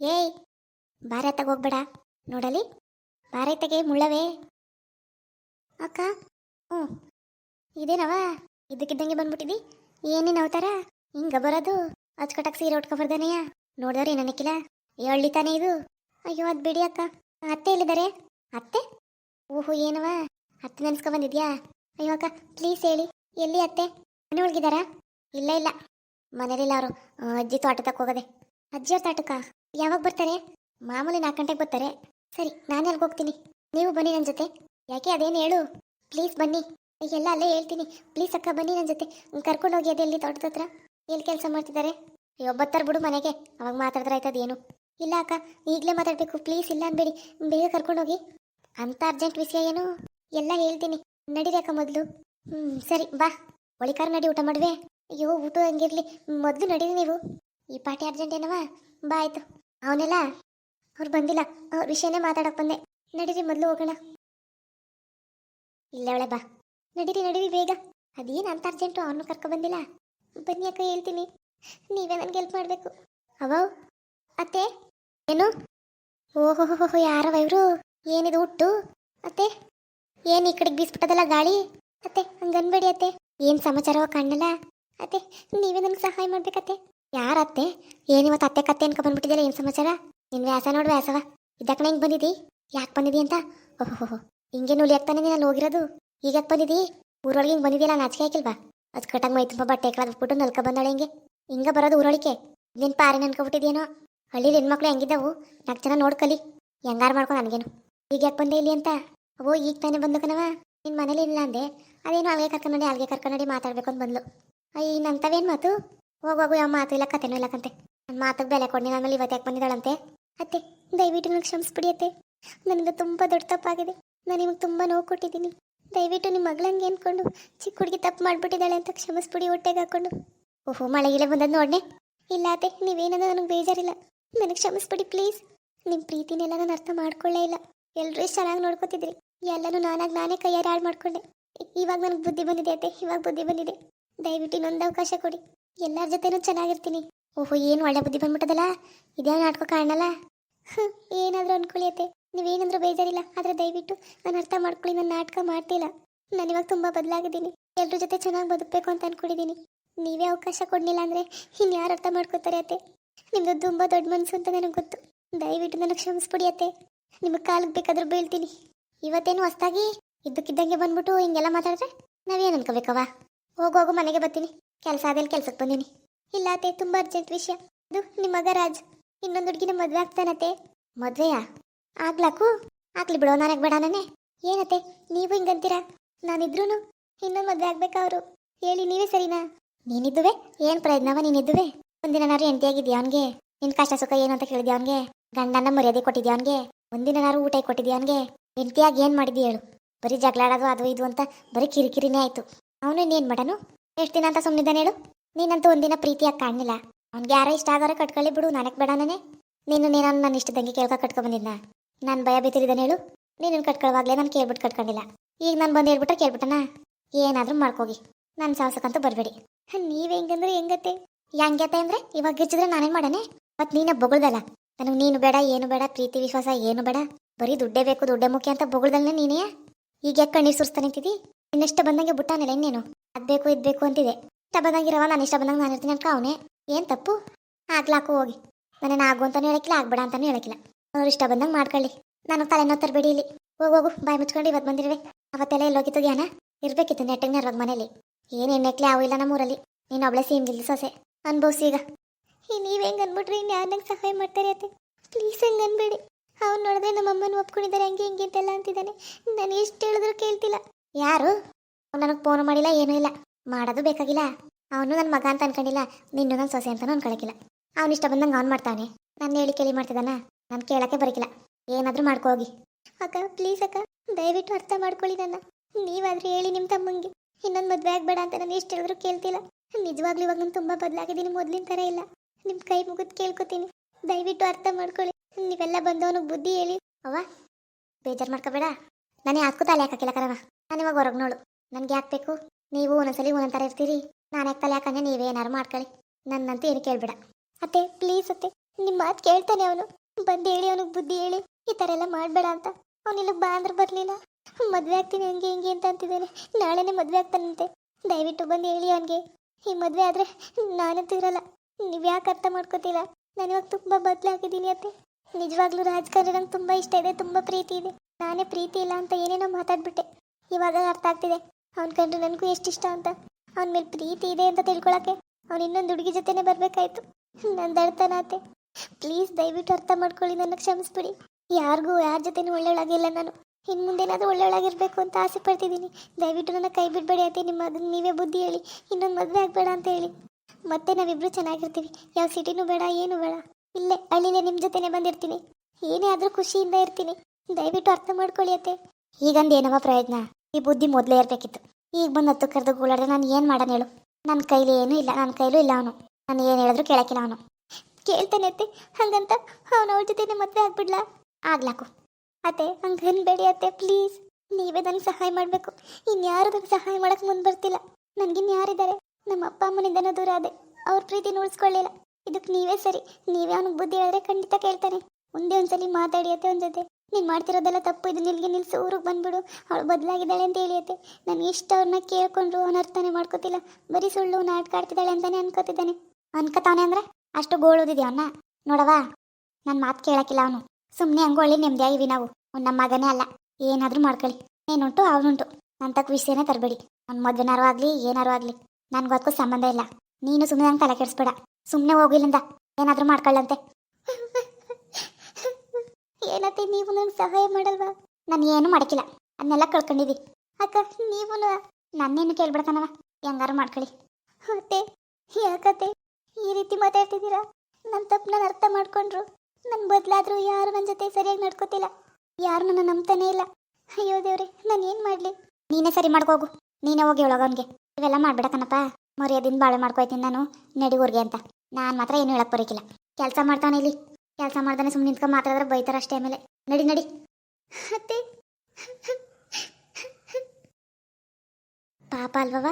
ಏಯ್, ಬಾರೆ ತಗೋಗ್ಬೇಡ ನೋಡಲಿ ಬಾರೈತಗೆ ಮುಳ್ಳವೇ. ಅಕ್ಕ, ಹ್ಞೂ. ಇದೇನವ? ಇದಕ್ಕಿದ್ದಂಗೆ ಬಂದ್ಬಿಟ್ಟಿದಿ? ಏನೇನು ಅವತಾರ? ಹಿಂಗ ಬರೋದು? ಅಚ್ಕಟಾಕ್ ಸೀರೆ ಉಟ್ಕೊಬರ್ದಾನೆಯ ನೋಡಿದವ್ರೆ ನನಕಿಲ್ಲ ಹಳ್ಳಿ ತಾನೇ ಇದು. ಅಯ್ಯೋ, ಅದು ಬಿಡಿ ಅಕ್ಕ. ಅತ್ತೆ ಎಲ್ಲಿದ್ದಾರೆ? ಅತ್ತೆ? ಓಹೋ, ಏನವ? ಅತ್ತೆ ನೆನ್ಸ್ಕೊ ಬಂದಿದ್ಯಾ? ಅಯ್ಯೋ, ಅಕ್ಕ ಪ್ಲೀಸ್ ಹೇಳಿ. ಎಲ್ಲಿ ಅತ್ತೆ? ಮನೆ ಒಳಗಿದಾರಾ ಇಲ್ಲ ಇಲ್ಲ. ಮನೇಲಿಲ್ಲ ಅವರು. ಅಜ್ಜಿ ತೋಟಕ್ಕೆ ಹೋಗದೆ. ಅಜ್ಜಿಯವ್ರ ತೋಟಕ್ಕ? ಯಾವಾಗ ಬರ್ತಾರೆ? ಮಾಮೂಲಿ ನಾಲ್ಕು ಗಂಟೆಗೆ ಬರ್ತಾರೆ. ಸರಿ, ನಾನು ಅಲ್ಲಿಗೆ ಹೋಗ್ತೀನಿ. ನೀವು ಬನ್ನಿ ನನ್ನ ಜೊತೆ. ಯಾಕೆ ಅದೇನು ಹೇಳು? ಪ್ಲೀಸ್ ಬನ್ನಿ. ಎಲ್ಲ ಅಲ್ಲೇ ಹೇಳ್ತೀನಿ. ಪ್ಲೀಸ್ ಅಕ್ಕ, ಬನ್ನಿ ನನ್ನ ಜೊತೆ. ಕರ್ಕೊಂಡು ಹೋಗಿ ಅದೇ ಎಲ್ಲಿ ತೋಟದ ಹತ್ರ. ಎಲ್ಲಿ ಕೆಲಸ ಮಾಡ್ತಿದ್ದಾರೆ? ಅಯ್ಯೋ ಬರ್ತಾರೆ ಬಿಡು ಮನೆಗೆ. ಅವಾಗ ಮಾತಾಡಿದ್ರೆ ಆಯ್ತದ ಏನು ಇಲ್ಲ ಅಕ್ಕ, ಈಗಲೇ ಮಾತಾಡಬೇಕು. ಪ್ಲೀಸ್ ಇಲ್ಲ ಅನ್ಬೇಡಿ. ಬೇಗ ಕರ್ಕೊಂಡು ಹೋಗಿ. ಅಂತ ಅರ್ಜೆಂಟ್ ವಿಷಯ ಏನು? ಎಲ್ಲ ಹೇಳ್ತೀನಿ. ನಡೀರಿ ಅಕ್ಕ ಮೊದಲು. ಹ್ಞೂ ಸರಿ, ಬಾ. ಒಳಿಕಾರ ನಡಿ ಊಟ ಮಾಡುವೆ. ಅಯ್ಯೋ, ಊಟ ಹಂಗಿರಲಿ. ಮೊದಲು ನಡೀರಿ ನೀವು. ಈ ಪಾರ್ಟಿ ಅರ್ಜೆಂಟ್ ಏನವ? ಬಾ ಆಯ್ತು. ಅವನೆಲ್ಲ? ಅವ್ರು ಬಂದಿಲ್ಲ. ಅವ್ರ ವಿಷಯನೇ ಮಾತಾಡಕ್ ಬಂದೆ. ನಡೀರಿ, ಮೊದಲು ಹೋಗೋಣ. ಇಲ್ಲ ಅವಳೆ ಬಾ. ನಡೀರಿ ನಡೀರಿ ಬೇಗ. ಅದೇನು ಅಂತ ಅರ್ಜೆಂಟು ಅವನು ಕರ್ಕೊ ಬಂದಿಲ್ಲ. ಬನ್ನಿ ಅಕ್ಕ, ಹೇಳ್ತೀನಿ. ನೀವೇ ನನಗೆ ಹೆಲ್ಪ್ ಮಾಡಬೇಕು. ಅವ್? ಅತ್ತೆ? ಏನು? ಓಹೋ ಹೋ ಯಾರವ ಇವರು? ಏನಿದು ಹುಟ್ಟು? ಅತ್ತೆ? ಏನು ಈ ಕಡೆಗೆ ಬೀಸ್ಬಿಟ್ಟದಲ್ಲ ಗಾಳಿ? ಅತ್ತೆ, ಹಂಗನ್ಬೇಡಿ ಅತ್ತೆ. ಏನು ಸಮಾಚಾರವ ಕಾಣಲ್ಲ ಅತ್ತೆ, ನೀವೇ ನನಗೆ ಸಹಾಯ ಮಾಡ್ಬೇಕತ್ತೆ. ಯಾರತ್ತೆ? ಇವತ್ತು ಅತ್ತೆ ಕತ್ತೆ ಅನ್ಕೊ ಬಂದ್ಬಿಟ್ಟಿದ್ಯಲ್ಲ ಏನು ಸಮಾಚಾರ? ನಿನ್ ವ್ಯಾಸ ನೋಡು ವ್ಯಾಸವ. ಇದಕ್ಕನ ಹಿಂಗೆ ಬಂದಿದ್ದಿ ಯಾಕೆ ಬಂದಿದಿ ಅಂತ? ಓಹೋ ಹಿಂಗೆ ನುಲಿ ಆಗ್ತಾನೆ ನಾನು ಹೋಗಿರೋದು? ಈಗ ಯಾಕೆ ಬಂದಿದಿ? ಊರೊಳಗೆ ಹಿಂಗೆ ಬಂದಿದ್ಯಲ್ಲ ನಾಚಿಕೆ ಹಾಕಿಲ್ವಾ? ಅದು ಕಟ್ಟಂಗೆ ಮೈ ತುಂಬ ಬಟ್ಟೆ ಕಳೆದ್ಬಿಟ್ಟು ನಲ್ಕ ಬಂದಾಳೆ ಹಿಂಗೆ. ಹಿಂಗ ಬರೋದು ಊರೊಳಿಕೆ ನಿನ್ ಪಾರಿ ಅನ್ಕೊಬಿಟ್ಟಿದ್ಯೇನೋ ಹಳ್ಳಿ ಹೆಣ್ಮಕ್ಳು ಹೆಂಗಿದ್ದಾವು? ನಾಲ್ಕು ಜನ ನೋಡ್ಕಲಿ ಹೆಂಗಾರು ಮಾಡ್ಕೊ ನನಗೇನು? ಈಗ ಯಾಕೆ ಬಂದೆ ಇಲ್ಲಿ ಅಂತ? ಅವೋ ಈಗ ತಾನೇ ಬಂದು ಕಣವ ನಿನ್ನ ಮನೇಲಿ ಇಲ್ಲ ಅಂದೆ. ಅದೇನು ಅಲ್ಲಿಗೆ ಕರ್ಕೊಂಡಿ ಅಲ್ಲಿಗೆ ಕರ್ಕೊಂಡಿ ಮಾತಾಡ್ಬೇಕು ಅಂತ ಬಂದ್ಲು. ಅಯ್ಯ ನಂತವೇನು ಮಾತು? ಹೋಗೋಗು ಯಾವ ಮಾತು ಇಲ್ಲ ಕತೆನೂ ಇಲ್ಲ, ಕಂತೆ. ನನ್ನ ಮಾತಿಗೆ ಬೆಲೆ ಕೊಡಿ ಆಮೇಲೆ ಇವತ್ತು ಯಾಕೆ ಬಂದಿದ್ದಾಳಂತೆ? ಅತ್ತೆ, ದಯವಿಟ್ಟು ನನಗೆ ಕ್ಷಮಿಸ್ಬಿಡಿ, ಅತ್ತೆ. ನನಗೆ ತುಂಬ ದೊಡ್ಡ ತಪ್ಪಾಗಿದೆ. ನಾನು ನಿಮಗೆ ತುಂಬ ನೋವು ಕೊಟ್ಟಿದ್ದೀನಿ. ದಯವಿಟ್ಟು ನಿಮ್ಮ ಮಗಳಂಗೆ ಅಂದ್ಕೊಂಡು ಚಿಕ್ಕ ಹುಡುಗಿ ತಪ್ಪು ಮಾಡಿಬಿಟ್ಟಿದ್ದಾಳೆ ಅಂತ ಕ್ಷಮಿಸ್ಬಿಡಿ, ಹೊಟ್ಟೆಗೆ ಹಾಕೊಂಡು ಓಹೋ ಮಳೆಗಿಲ್ಲ ಬಂದದ್ದು ನೋಡ್ನೆ? ಇಲ್ಲ, ಅತ್ತೆ, ನೀವೇನಂದ್ರೆ ನನಗೆ ಬೇಜಾರಿಲ್ಲ. ನನಗೆ ಕ್ಷಮಿಸ್ಬಿಡಿ, ಪ್ಲೀಸ್. ನಿಮ್ಮ ಪ್ರೀತಿನೆಲ್ಲ ನಾನು ಅರ್ಥ ಮಾಡ್ಕೊಳ್ಳೇ ಇಲ್ಲ. ಎಲ್ಲರೂ ಚೆನ್ನಾಗಿ ನೋಡ್ಕೋತಿದ್ರಿ. ಎಲ್ಲನೂ ನಾನಾಗಿ ನಾನೇ ಕೈಯಾರೆ ಹಾಳು ಮಾಡ್ಕೊಂಡೆ. ಇವಾಗ ನನಗೆ ಬುದ್ಧಿ ಬಂದಿದೆ, ಅತ್ತೆ, ಇವಾಗ ಬುದ್ಧಿ ಬಂದಿದೆ. ದಯವಿಟ್ಟು ಇನ್ನೊಂದು ಅವಕಾಶ ಕೊಡಿ. ಎಲ್ಲರ ಜೊತೆನೂ ಚೆನ್ನಾಗಿರ್ತೀನಿ. ಓಹೋ, ಏನು ಒಳ್ಳೆ ಬುದ್ಧಿ ಬಂದ್ಬಿಟ್ಟದಲ್ಲ? ಇದೇ ನಾಟಕ ಕಾಣಲ್ಲ? ಹ್ಞೂ ಏನಾದರೂ ಅನ್ಕೊಳ್ಳಿ ನೀವೇನಾದರೂ ಬೇಜಾರಿಲ್ಲ, ಆದರೆ ದಯವಿಟ್ಟು ನಾನು ಅರ್ಥ ಮಾಡ್ಕೊಳ್ಳಿ, ನಾನು ನಾಟಕ ಮಾಡ್ತಿಲ್ಲ. ನಾನು ಇವಾಗ ತುಂಬ ಬದಲಾಗಿದ್ದೀನಿ. ಎಲ್ಲರ ಜೊತೆ ಚೆನ್ನಾಗಿ ಬದುಕಬೇಕು ಅಂತ ಅನ್ಕೊಂಡಿದ್ದೀನಿ ನೀವೇ ಅವಕಾಶ ಕೊಡಲಿಲ್ಲ ಅಂದರೆ ಇನ್ಯಾರು ಅರ್ಥ ಮಾಡ್ಕೋತಾರೆ ಅತ್ತೆ? ನಿಮ್ಮದು ತುಂಬ ದೊಡ್ಡ ಮನಸ್ಸು ಅಂತ ನನಗೆ ಗೊತ್ತು. ದಯವಿಟ್ಟು ನನಗೆ ಕ್ಷಮಿಸ್ಬಿಡಿ ಅತ್ತೆ. ನಿಮಗೆ ಕಾಲಿಗೆ ಬೇಕಾದರೂ ಬೀಳ್ತೀನಿ. ಇವತ್ತೇನು ಹೊಸ್ದಾಗಿ? ಇದ್ದಕ್ಕಿದ್ದಂಗೆ ಬಂದ್ಬಿಟ್ಟು ಹಿಂಗೆಲ್ಲ ಮಾತಾಡಿದ್ರೆ ನಾವೇನು ಅನ್ಕೋಬೇಕವ ಹೋಗು ಹೋಗು, ಮನೆಗೆ ಬರ್ತೀನಿ. ಕೆಲಸ ಆದಲ್ಲಿ ಕೆಲ್ಸಕ್ಕೆ ಬಂದೀನಿ. ಇಲ್ಲ ಅತ್ತೆ, ತುಂಬ ಅರ್ಜೆಂಟ್ ವಿಷಯ. ಅದು ನಿಮ್ಮ ಮಗ ರಾಜ್. ಇನ್ನೊಂದು ಹುಡುಗಿನ ಮದುವೆ ಆಗ್ತಾನತ್ತೆ. ಮದುವೆಯಾ? ಆಗ್ಲಾಕು ಆಗ್ಲಿ ಬಿಡೋ ನನಗೆ ಬೇಡ ನಾನೇ? ಏನತ್ತೆ, ನೀವು ಹಿಂಗಂತೀರಾ? ನಾನಿದ್ರೂ ಇನ್ನೊಂದು ಮದುವೆ ಆಗ್ಬೇಕಾ ಅವರು? ಹೇಳಿ, ನೀವೇ ಸರಿನಾ? ನೀನಿದ್ದುವೆ? ಏನು ಪ್ರಯತ್ನವ ನೀನಿದ್ದುವೆ? ಒಂದಿನಾರು ಹೆಂಡತಿಯಾಗಿದ್ಯಾ ಅವನಿಗೆ? ನಿನ್ ಕಷ್ಟ ಸುಖ ಏನು ಅಂತ ಕೇಳಿದ್ಯಾ ಅವನಿಗೆ? ಗಂಡನ ಮರ್ಯಾದೆ ಕೊಟ್ಟಿದ್ಯಾ ಅವನಿಗೆ? ಒಂದಿನಾರು ಊಟ ಕೊಟ್ಟಿದ್ಯಾ ಅವನಿಗೆ? ಹೆಂಡತಿಯಾಗಿ ಏನು ಮಾಡಿದ್ಯಾ ಹೇಳು? ಬರೀ ಜಗಳಾಡೋದು ಅದು ಇದು ಅಂತ ಬರೀ ಕಿರಿಕಿರಿನೇ ಆಯ್ತು. ಅವನು ಇನ್ನೇನು ಮಾಡನು? ಎಷ್ಟು ದಿನ ಅಂತ ಸುಮ್ಮನಿದ್ದಾನೆ ಹೇಳು? ನೀನಂತೂ ಒಂದಿನ ಪ್ರೀತಿಯಾಗಿ ಕಾಣಲಿಲ್ಲ? ಅವ್ನಿಗೆ ಯಾರೋ ಇಷ್ಟ ಆಗೋರೆ ಕಟ್ಕೊಳ್ಳಿ ಬಿಡು, ನನಗೆ ಬೇಡ ನಾನೇ. ನೀನು ನೀನು ನನ್ನ ಇಷ್ಟದಂಗೆ ಕೇಳ್ಕೊ ಕಟ್ಕೊ ಬಂದಿದ್ನ? ನಾನು ಭಯ ಬೀತಿದ್ದಾನೆ ಹೇಳು. ನೀನು ಕಟ್ಕೊಳ್ಳುವಾಗಲೇ ನಾನು ಕೇಳ್ಬಿಟ್ಟು ಕಟ್ಕೊಂಡಿಲ್ಲ. ಈಗ ನಾನು ಬಂದು ಹೇಳ್ಬಿಟ್ರೆ ಕೇಳ್ಬಿಟ್ಟನ? ಏನಾದರೂ ಮಾಡ್ಕೋಗಿ. ನನ್ನ ಸಾಹಸಕ್ಕಂತೂ ಬರಬೇಡಿ. ನೀವು ಹೆಂಗಂದ್ರೆ ಹೆಂಗತ್ತೆ? ಹೆಂಗತ್ತೆ ಅಂದರೆ ಇವಾಗ ಗಿಚ್ಚಿದ್ರೆ ನಾನೇನು ಮಾಡನೆ? ಮತ್ತು ನೀನೇ ಬೊಗಳ್ದಲ್ಲ. ನನಗೆ ನೀನು ಬೇಡ, ಏನು ಬೇಡ, ಪ್ರೀತಿ, ವಿಶ್ವಾಸ, ಏನು ಬೇಡ. ಬರೀ ದುಡ್ಡೇ ಬೇಕು, ದುಡ್ಡೇ ಮುಖ್ಯ ಅಂತ ಬೊಗಳ್ದಲ್ಲ ನೀನೇ? ಈಗ ಯಾಕೆ ಕಣ್ಣೀರು ಸುರಿಸ್ತಾನೆ ನಿಂತಿದ್ದಿ ಇನ್ನಿಷ್ಟ ಬಂದಂಗೆ ಬಿಟ್ಟಾನಿಲ್ಲ ಇನ್ನೇನು? ಅದ್ ಬೇಕು ಇದ್ ಬೇಕು ಅಂತಿದೆ. ಇಷ್ಟ ಬಂದಂಗಿರವ ನಾನು ಇಷ್ಟ ಬಂದಂಗೆ ನಾನು ಇರ್ತೀನಿ ಅನ್ಕ ಅವನೇ. ಏನು ತಪ್ಪು? ಆಗ್ಲಾಕು ಹೋಗಿ. ನನ್ನ ಆಗು ಅಂತಾನು ಹೇಳಕ್ಕಿಲ್ಲ ಆಗ್ಬೇಡ ಅಂತಾನು ಹೇಳಕ್ಕಿಲ್ಲ ಅವ್ರು ಇಷ್ಟ ಬಂದಂಗೆ ಮಾಡ್ಕೊಳ್ಳಿ. ನಾನು ತಲೆನೋ ತರಬೇಡಿ ಇಲ್ಲಿ. ಹೋಗು ಹೋಗು, ಬಾಯಿ ಮುಚ್ಕೊಂಡು ಇವತ್ತು ಬಂದಿರುವೆ. ಅವತ್ತೆಲ್ಲ ಎಲ್ಲೋಗಿತ್ತು ಧ್ಯಾನ? ಇರ್ಬೇಕಿತ್ತು ನೆಟ್ಟಿಗೆ ನೆರವಾಗ ಮನೇಲಿ. ಏನು ಎಣ್ಣೆಕ್ಲೆ ಅವು ಇಲ್ಲ ನಮ್ಮೂರಲ್ಲಿ ನೀನು ಒಬ್ಳೆ ಸೀಮ್ಗಿಲ್ದು ಸೊಸೆ. ಅನ್ಭವಿಸಿ ಈಗ. ಈ ನೀವು ಹೆಂಗೆ ಅನ್ಬಿಟ್ರಿ ಇನ್ನು ಯಾರು ನಂಗೆ ಸಹಾಯ ಮಾಡ್ತಾರೆ ಅತ್ತೆ? ಪ್ಲೀಸ್ ಹಂಗೆ ಅನ್ಬೇಡಿ. ಅವ್ನು ನೋಡಿದ್ರೆ ನಮ್ಮ ಅಮ್ಮನ ಒಪ್ಕೊಂಡಿದ್ದಾರೆ, ಹಂಗೆ ಹಿಂಗೆ ಅಂತೆಲ್ಲ ಅಂತಿದ್ದಾನೆ. ನಾನು ಎಷ್ಟು ಹೇಳಿದ್ರು ಕೇಳ್ತಿಲ್ಲ. ಯಾರು? ನನಗೆ ಫೋನ್ ಮಾಡಿಲ್ಲ, ಏನೂ ಇಲ್ಲ. ಮಾಡೋದು ಬೇಕಾಗಿಲ್ಲ. ಅವನು ನನ್ನ ಮಗ ಅಂತ ಅನ್ಕೊಂಡಿಲ್ಲ. ನಿನ್ನೂ ನನ್ನ ಸೊಸೆ ಅಂತಾನು ಅನ್ಕೊಳಕಿಲ್ಲ. ಅವ್ನು ಇಷ್ಟ ಬಂದಂಗೆ ಅವ್ನು ಮಾಡ್ತಾನೆ. ನನ್ನ ಹೇಳಿ ಕೇಳಿ ಮಾಡ್ತಿದ್ದಾನ? ನಾನು ಕೇಳಕ್ಕೆ ಬರಕಿಲ್ಲ. ಏನಾದರೂ ಮಾಡ್ಕೋ ಹೋಗಿ. ಅಕ್ಕ ಪ್ಲೀಸ್ ಅಕ್ಕ, ದಯವಿಟ್ಟು ಅರ್ಥ ಮಾಡ್ಕೊಳ್ಳಿ ನನ್ನ. ನೀವಾದರೂ ಹೇಳಿ ನಿಮ್ಮ ತಮ್ಮಂಗೆ. ಇನ್ನೊಂದು ಮದುವೆ ಆಗಬೇಡ ಅಂತ ನಾನು ಎಷ್ಟು ಹೇಳಿದ್ರು ಕೇಳ್ತಿಲ್ಲ. ನಿಜವಾಗ್ಲೂ ಇವಾಗ ನಾನು ತುಂಬ ಬದಲಾಗಿದ್ದೀನಿ, ಮೊದಲಿನ ಥರ ಇಲ್ಲ. ನಿಮ್ಮ ಕೈ ಮುಗಿದು ಕೇಳ್ಕೊತೀನಿ. ದಯವಿಟ್ಟು ಅರ್ಥ ಮಾಡ್ಕೊಳ್ಳಿ. ನೀವೆಲ್ಲ ಬಂದವನು ಬುದ್ಧಿ ಹೇಳಿ. ಅವ್ವ, ಬೇಜಾರು ಮಾಡ್ಕೋಬೇಡ. ನಾನು ಯಾಕೂ ತಲೆ ಹಾಕಿಲ್ಲ ಕರವ ನಾನು ಇವಾಗ ಹೊರಗೆ ನೋಡು. ನನ್ಗೆ ಯಾಕೆ ಬೇಕು? ನೀವು ಒಂದೊಂದ್ಸಲಿ ಒಂದೊಂದು ಥರ ಇರ್ತೀರಿ. ನಾನು ಯಾಕೆ ತಲೆ ಹಾಕಂಗೆ ನೀವೇ ಏನಾರು ಮಾಡ್ಕೊಳ್ಳಿ. ನನ್ನಂತೂ ಏನು ಕೇಳಬೇಡ. ಅತ್ತೆ ಪ್ಲೀಸ್ ಅತ್ತೆ ನಿಮ್ಮ ಮಾತು ಕೇಳ್ತಾನೆ ಅವನು. ಬಂದು ಹೇಳಿ, ಅವನಿಗೆ ಬುದ್ಧಿ ಹೇಳಿ. ಈ ಥರ ಎಲ್ಲ ಮಾಡಬೇಡ ಅಂತ. ಅವನು ಇಲ್ಲಿಗೆ ಬಾ ಅಂದ್ರೆ ಬರಲಿಲ್ಲ. ಮದುವೆ ಆಗ್ತೀನಿ ಹಂಗೆ ಹಿಂಗೆ ಅಂತ ಅಂತಿದ್ದಾನೆ. ನಾಳೆನೇ ಮದುವೆ ಆಗ್ತಾನಂತೆ. ದಯವಿಟ್ಟು ಬಂದು ಹೇಳಿ ಅವನಿಗೆ. ಈ ಮದುವೆ ಆದರೆ ನಾನಂತೂ ಇರಲ್ಲ. ನೀವು ಯಾಕೆ ಅರ್ಥ ಮಾಡ್ಕೋತಿಲ್ಲ ನಾನು ಇವಾಗ ತುಂಬ ಬದಲಾಗಿದ್ದೀನಿ ಅತ್ತೆ. ನಿಜವಾಗ್ಲೂ ರಾಜಕಾರಣ ನಂಗೆ ತುಂಬ ಇಷ್ಟ ಇದೆ, ತುಂಬ ಪ್ರೀತಿ ಇದೆ. ನಾನೇ ಪ್ರೀತಿ ಇಲ್ಲ ಅಂತ ಏನೇನೋ ಮಾತಾಡ್ಬಿಟ್ಟೆ. ಇವಾಗ ಅರ್ಥ ಆಗ್ತಿದೆ. ಅವ್ನ ಕಂಡ್ರೆ ನನಗೂ ಎಷ್ಟು ಇಷ್ಟ ಅಂತ. ಅವನ ಮೇಲೆ ಪ್ರೀತಿ ಇದೆ ಅಂತ ತಿಳ್ಕೊಳಕ್ಕೆ ಅವ್ನು ಇನ್ನೊಂದು ಹುಡುಗಿ ಜೊತೆನೇ ಬರಬೇಕಾಯ್ತು. ನನ್ನ ದಡ್ತನ ಆತೆ ಪ್ಲೀಸ್ ದಯವಿಟ್ಟು ಅರ್ಥ ಮಾಡ್ಕೊಳ್ಳಿ, ನನ್ನ ಕ್ಷಮಿಸ್ಬಿಡಿ. ಯಾರಿಗೂ ಯಾರ ಜೊತೆನೂ ಒಳ್ಳೆಯೊಳಗಿಲ್ಲ ನಾನು. ಇನ್ನು ಮುಂದೇನಾದರೂ ಒಳ್ಳೆಯೊಳಗಿರಬೇಕು ಅಂತ ಆಸೆ ಪಡ್ತಿದ್ದೀನಿ. ದಯವಿಟ್ಟು ನನ್ನ ಕೈ ಬಿಡಬೇಡಿ ಅಂತ ನಿಮ್ಮ ಅದನ್ನ ನೀವೇ ಬುದ್ಧಿ ಹೇಳಿ. ಇನ್ನೊಂದು ಮದುವೆ ಆಗಬೇಡ ಅಂತ ಹೇಳಿ. ಮತ್ತೆ ನಾವಿಬ್ರು ಚೆನ್ನಾಗಿರ್ತೀವಿ. ಯಾವ ಸಿಟಿನೂ ಬೇಡ, ಏನು ಬೇಡ. ಇಲ್ಲೇ ಹಳ್ಳಿಲೇ ನಿಮ್ಮ ಜೊತೆನೇ ಬಂದಿರ್ತೀನಿ. ಏನೇ ಆದರೂ ಖುಷಿಯಿಂದ ಇರ್ತೀನಿ. ದಯವಿಟ್ಟು ಅರ್ಥ ಮಾಡ್ಕೊಳ್ಳಿ ಅತ್ತೆ. ಈಗಂದೇನವ ಪ್ರಯತ್ನ? ಈ ಬುದ್ಧಿ ಮೊದಲೇ ಇರಬೇಕಿತ್ತು. ಈಗ ಬಂದು ಹತ್ತು ಕರೆದು ಗೋಳಾಡ್ರೆ ನಾನು ಏನು ಮಾಡೋಣ ಹೇಳು? ನನ್ನ ಕೈಲಿ ಏನೂ ಇಲ್ಲ ನನ್ನ ಕೈಲೂ ಇಲ್ಲ ಅವನು. ನಾನು ಏನು ಹೇಳಿದ್ರು ಕೇಳಕ್ಕಿಲ್ಲ ಅವನು. ಕೇಳ್ತಾನೆ ಅತ್ತೆ, ಹಂಗಂತ ಅವನು ಅವ್ರ ಜೊತೆನೇ ಮದುವೆ ಆಗ್ಬಿಡ್ಲ? ಆಗ್ಲಾಕು. ಅತ್ತೆ, ಹಂಗೆ ಅನ್ಬೇಡಿ ಅತ್ತೆ, ಪ್ಲೀಸ್. ನೀವೇ ನನಗೆ ಸಹಾಯ ಮಾಡಬೇಕು. ಇನ್ಯಾರು ನನಗೆ ಸಹಾಯ ಮಾಡಕ್ಕೆ ಮುಂದೆ ಬರ್ತಿಲ್ಲ. ನನಗಿನ್ಯಾರಿದ್ದಾರೆ ನಮ್ಮ ಅಪ್ಪ ಅಮ್ಮನಿಂದನೂ ದೂರ ಆದೆ ಅವ್ರ ಪ್ರೀತಿ ಉಳಿಸ್ಕೊಳ್ಳಿಲ್ಲ ಇದಕ್ಕೆ ನೀವೇ ಸರಿ. ನೀವೇ ಅವನಿಗೆ ಬುದ್ಧಿ ಹೇಳಿದ್ರೆ ಖಂಡಿತ ಕೇಳ್ತಾನೆ. ಮುಂದೆ ಒಂದ್ಸಲಿ ಮಾತಾಡಿ ಅತ್ತೆ ಅವನ ಜೊತೆ. ನೀನು ಮಾಡ್ತಿರೋದೆಲ್ಲ ತಪ್ಪು. ಇದು ನಿಲ್ಗೆ ನಿಲ್ಸು, ಊರಿಗೆ ಬಂದ್ಬಿಡು. ಅವಳು ಬದಲಾಗಿದ್ದಾಳೆ ಅಂತ ಹೇಳಿಯತ್ತೆ. ನಾನು ಇಷ್ಟ ಅವ್ರನ್ನ ಕೇಳ್ಕೊಂಡ್ರು ಅವನ ಅರ್ಥನೇ ಮಾಡ್ಕೋತಿಲ್ಲ. ಬರೀ ಸುಳ್ಳು ನಾಟಕ ಆಡ್ತಿದ್ದಾಳೆ ಅಂತಾನೆ ಅನ್ಕೋತಿದ್ದಾನೆ. ಅನ್ಕೋತಾವನೆ ಅಂದ್ರೆ? ಅಷ್ಟು ಗೋಳುದಿದ್ಯಾ ಅವನ್ನ ನೋಡವಾ ನನ್ನ ಮಾತು ಕೇಳಕ್ಕಿಲ್ಲ ಅವನು. ಸುಮ್ಮನೆ ಹಂಗೊಳ್ಳಿ ನೆಮ್ಮದಿಯಾಗಿವಿ ನಾವು. ಅವ್ನು ನಮ್ಮ ಮಗನೇ ಅಲ್ಲ. ಏನಾದರೂ ಮಾಡ್ಕೊಳ್ಳಿ. ನೀನುಂಟು ಅವನುಂಟು. ನನ್ನ ವಿಷಯನೇ ತರಬೇಡಿ. ಅವ್ನ ಮದ್ವೆನಾರು ಆಗಲಿ, ಏನಾರು ಆಗಲಿ. ನನಗೂ ಸಂಬಂಧ ಇಲ್ಲ. ನೀನು ಸುಮ್ಮನೆ ನಂಗೆ ತಲೆ ಕೆಡಿಸ್ಬೇಡ. ಸುಮ್ಮನೆ ಹೋಗಿಲ್ಲಿಂದ ಏನಾದರೂ ಮಾಡ್ಕೊಳ್ಳಂತೆ. ಏನತ್ತೆ ನೀವು ನಂಗೆ ಸಹಾಯ ಮಾಡಲ್ವಾ? ನಾನು ಏನು ಮಾಡಕಿಲ್ಲ ಅದನ್ನೆಲ್ಲ ಕಳ್ಕೊಂಡಿದ್ದಿ. ಅಕ್ಕ ನೀವು ನನ್ನೇನು ಕೇಳ್ಬಿಡ್ತಾನವ? ಹೆಂಗಾರು ಮಾಡ್ಕೊಳ್ಳಿ. ಅತ್ತೆ ಯಾಕತ್ತೆ ಈ ರೀತಿ ಮಾತಾಡ್ತಿದ್ದೀರಾ? ನನ್ನ ತಪ್ಪು ನಾನು ಅರ್ಥ ಮಾಡ್ಕೊಂಡ್ರು. ನನ್ನ ಬದಲಾದ್ರೂ ಯಾರು ನನ್ನ ಜೊತೆ ಸರಿಯಾಗಿ ನಡ್ಕೋತಿಲ್ಲ. ಯಾರು ನನ್ನ ನಂಬ್ತಾನೇ ಇಲ್ಲ. ಅಯ್ಯೋ ದೇವ್ರಿ, ನಾನು ಏನು ಮಾಡಲಿ? ನೀನೇ ಸರಿ ಮಾಡ್ಕೋಗು ನೀನೇ ಹೋಗಿ ಒಳಗವನ್ಗೆ ಇವೆಲ್ಲ ಮಾಡ್ಬಿಡಕನಪ್ಪ ಮರ್ಯಾದಿಂದ ಬಾಳೆ ಮಾಡ್ಕೊಯ್ತೀನಿ ನಾನು ನಡಿಗೂರ್ಗೆ ಅಂತ. ನಾನು ಮಾತ್ರ ಏನು ಹೇಳಕ್ ಬರೋಕ್ಕಿಲ್ಲ ಕೆಲಸ ಮಾಡ್ತಾನೆ ಇಲ್ಲಿ. ಕೆಲಸ ಮಾಡ್ದಾನೆ ಸುಮ್ಮನೆ ನಿಂತ್ಕೊಂಡು ಮಾತಾಡಿದ್ರೆ ಬೈತಾರ ಅಷ್ಟೇ ಆಮೇಲೆ. ನಡಿ ನಡಿ. ಅತ್ತೆ. ಪಾಪ ಅಲ್ವವ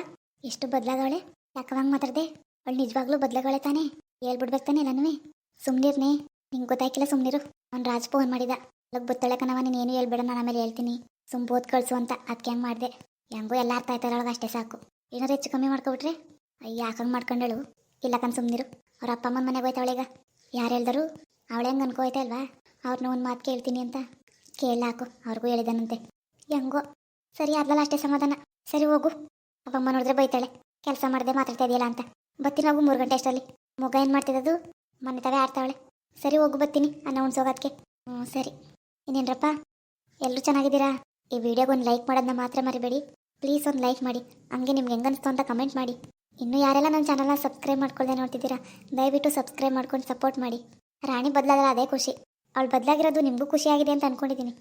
ಎಷ್ಟು ಬದಲಾಗವಳೆ. ಯಾಕವಂಗೆ ಮಾತಾಡ್ದೆ? ಅವಳು ನಿಜವಾಗ್ಲೂ ಬದಲಾಗವಳೆ ತಾನೆ. ಹೇಳ್ಬಿಡ್ಬೇಕು ತಾನೆ ಎಲ್ಲನೂ ಸುಮ್ಮನಿರ್ನೇ ನಿಂಗೆ ಗೊತ್ತಾಯ್ಕಿಲ್ಲ ಸುಮ್ನಿರು. ಅವ್ನು ರಾಜ್ ಫೋನ್ ಮಾಡಿದ. ಅಲ್ಲಿಗೆ ಬುತ್ತಳೆ ಕಣವ ನೀನು ಏನು ಹೇಳ್ಬೇಡ, ನಾನು ಆಮೇಲೆ ಹೇಳ್ತೀನಿ. ಸುಮ್ ಓದ್ ಕಳ್ಸು ಅಂತ. ಅದಕ್ಕೆ ಹೆಂಗೆ ಮಾಡಿದೆ. ಹೆಂಗೋ ಎಲ್ಲ ಅರ್ಥ ಆಯ್ತಾರೊಳಗೆ ಅಷ್ಟೇ ಸಾಕು. ಏನಾರು ಹೆಚ್ಚು ಕಮ್ಮಿ ಮಾಡ್ಕೊಬಿಟ್ರೆ? ಅಯ್ಯ ಯಾಕಂಗೆ ಮಾಡ್ಕೊಂಡಳು? ಇಲ್ಲ ಕಣ್ ಸುಮ್ನಿರು. ಅವ್ರ ಅಪ್ಪ ಅಮ್ಮನ ಮನೆಗೆ ಹೋಯ್ತಾವಳೀಗ. ಯಾರು ಹೇಳ್ದರು? ಅವಳೆ ಹೆಂಗೆ ಅನ್ಕೋಯ್ತಲ್ವಾ ಅವ್ರನ್ನ ಒಂದು ಮಾತು ಕೇಳ್ತೀನಿ ಅಂತ. ಕೇಳಾಕು ಅವ್ರಿಗೂ ಹೇಳಿದಾನಂತೆ. ಹೆಂಗೋ. ಸರಿ ಆದ್ಲಲ್ಲ ಅಷ್ಟೇ ಸಮಾಧಾನ. ಸರಿ, ಹೋಗು. ಅಪ್ಪಮ್ಮ ನೋಡಿದ್ರೆ ಬೈತಾಳೆ. ಕೆಲಸ ಮಾಡದೆ ಮಾತಾಡ್ತಾ ಇದೆಯಲ್ಲ ಅಂತ. ಬತ್ತೀನಿ ಹೋಗು ಮೂರು ಗಂಟೆ ಅಷ್ಟರಲ್ಲಿ. ಮಗ ಏನು ಮಾಡ್ತಿದ್ದದು? ಮನೆ ತವೇ ಆಡ್ತಾವಳೆ. ಸರಿ, ಹೋಗು ಬತ್ತೀನಿ ಅನ್ನ ಉಣ್ಸೋಗೋದಕ್ಕೆ ಹ್ಞೂ ಸರಿ. ಇನ್ನೇನ್ರಪ್ಪ? ಎಲ್ಲರೂ ಚೆನ್ನಾಗಿದ್ದೀರಾ? ಈ ವಿಡಿಯೋಗೆ ಒಂದು ಲೈಕ್ ಮಾಡೋದನ್ನ ಮಾತ್ರ ಮರಿಬೇಡಿ. ಪ್ಲೀಸ್ ಒಂದು ಲೈಕ್ ಮಾಡಿ. ಹಂಗೆ ನಿಮ್ಗೆ ಹೆಂಗನ್ನಿಸ್ತು ಅಂತ ಕಮೆಂಟ್ ಮಾಡಿ. ಇನ್ನೂ ಯಾರೆಲ್ಲ ನನ್ನ ಚಾನಲ್ನ ಸಬ್ಸ್ಕ್ರೈಬ್ ಮಾಡ್ಕೊಳ್ದೆ ನೋಡ್ತಿದ್ದೀರಾ, ದಯವಿಟ್ಟು ಸಬ್ಸ್ಕ್ರೈಬ್ ಮಾಡ್ಕೊಂಡು ಸಪೋರ್ಟ್ ಮಾಡಿ. ರಾಣಿ ಬದಲಾದ್ರೆ ಅದೇ ಖುಷಿ. ಅವಳು ಬದಲಾಗಿರೋದು ನಿಮಗೂ ಖುಷಿಯಾಗಿದೆ ಅಂತ ಅನ್ಕೊಂಡಿದ್ದೀನಿ